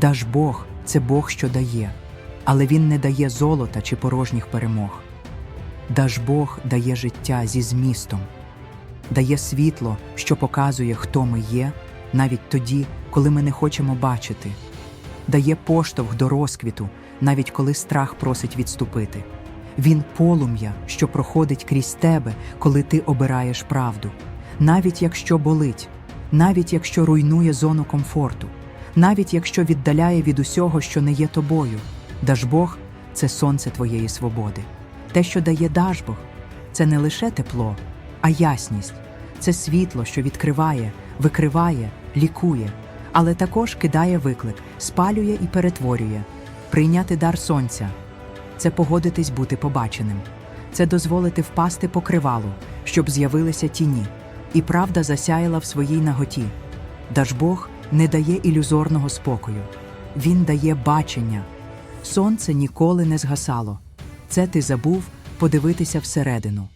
Даж Бог це Бог, що дає, але Він не дає золота чи порожніх перемог. Даж Бог дає життя зі змістом, дає світло, що показує, хто ми є, навіть тоді, коли ми не хочемо бачити, дає поштовх до розквіту, навіть коли страх просить відступити. Він полум'я, що проходить крізь тебе, коли ти обираєш правду, навіть якщо болить, навіть якщо руйнує зону комфорту, навіть якщо віддаляє від усього, що не є тобою. Дажбог це сонце твоєї свободи. Те, що дає Дажбог, це не лише тепло, а ясність, це світло, що відкриває, викриває, лікує, але також кидає виклик, спалює і перетворює, прийняти дар сонця. Це погодитись бути побаченим, це дозволити впасти покривалу, щоб з'явилися тіні, і правда засяяла в своїй наготі. Дажбог не дає ілюзорного спокою, він дає бачення. Сонце ніколи не згасало. Це ти забув подивитися всередину.